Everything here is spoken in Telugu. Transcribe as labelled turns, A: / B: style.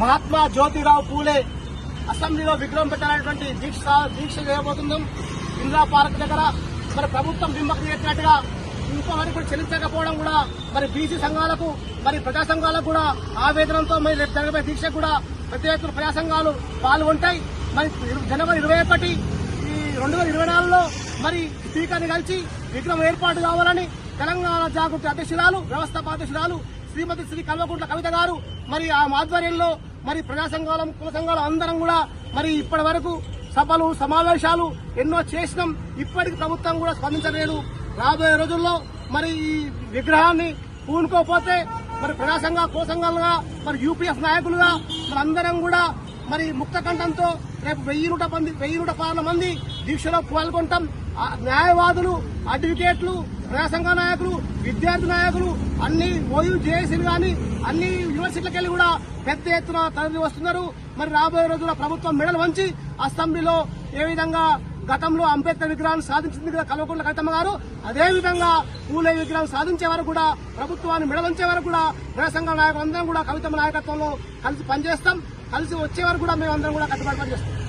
A: మహాత్మా జ్యోతిరావు పూలే అసెంబ్లీలో విగ్రహం పెట్టాలనేటువంటి దీక్ష దీక్ష చేయబోతుందాం ఇందిరా పార్క్ దగ్గర మరి ప్రభుత్వం బింబకు చేసినట్టుగా ఇంతవరకు కూడా చెల్లించకపోవడం కూడా మరి బీసీ సంఘాలకు మరి ప్రజా సంఘాలకు కూడా ఆవేదనతో మరి రేపు జరగబోయే దీక్ష కూడా ప్రతి ఒక్కరు ప్రజా సంఘాలు పాల్గొంటాయి. మరి జనవరి ఇరవై ఒకటి ఈ రెండు వేల ఇరవై నాలుగులో మరి స్పీకర్ని కలిసి విగ్రహం ఏర్పాటు కావాలని తెలంగాణ జాగృతి అధ్యక్షురాలు వ్యవస్థాపక అధ్యక్షురాలు శ్రీమతి శ్రీ కల్వకుంట్ల కవిత గారు మరి ఆ ఆధ్వర్యంలో మరి ప్రజా సంఘాలం కుల సంఘాలు అందరం కూడా మరి ఇప్పటి వరకు సభలు సమావేశాలు ఎన్నో చేసినాం. ఇప్పటికి ప్రభుత్వం కూడా స్పందించలేదు. రాబోయే రోజుల్లో మరి ఈ విగ్రహాన్ని పూనుకోపోతే మరి ప్రజాసంఘ కుల సంఘాలుగా మరి యూపీఎఫ్ నాయకులుగా మరి అందరం కూడా మరి ముక్త కంఠంతో రేపు వెయ్యి నూట మంది వెయ్యి నూట పదహారు మంది దీక్షలో పాల్గొంటాం. న్యాయవాదులు అడ్వకేట్లు ప్రజా నాయకులు విద్యార్థి నాయకులు అన్ని ఓయూ జేఏసీలు కానీ అన్ని యూనివర్సిటీలకు వెళ్ళి కూడా పెద్ద ఎత్తున తరలి వస్తున్నారు. మరి రాబోయే రోజుల్లో ప్రభుత్వం మెడలు వంచి అసెంబ్లీలో ఏ విధంగా గతంలో అంబేద్కర్ విగ్రహాన్ని సాధించింది కదా కల్వకుంట్ల కవితమ్మ గారు అదేవిధంగా పూలే విగ్రహం సాధించే వరకు కూడా ప్రభుత్వాన్ని మెడవంచే వరకు కూడా ప్రజా నాయకులందరం కూడా కవితమ్మ నాయకత్వంలో కలిసి పనిచేస్తాం. కలిసి వచ్చే వరకు కూడా మేమందరం కూడా కట్టుబడి పనిచేస్తాం.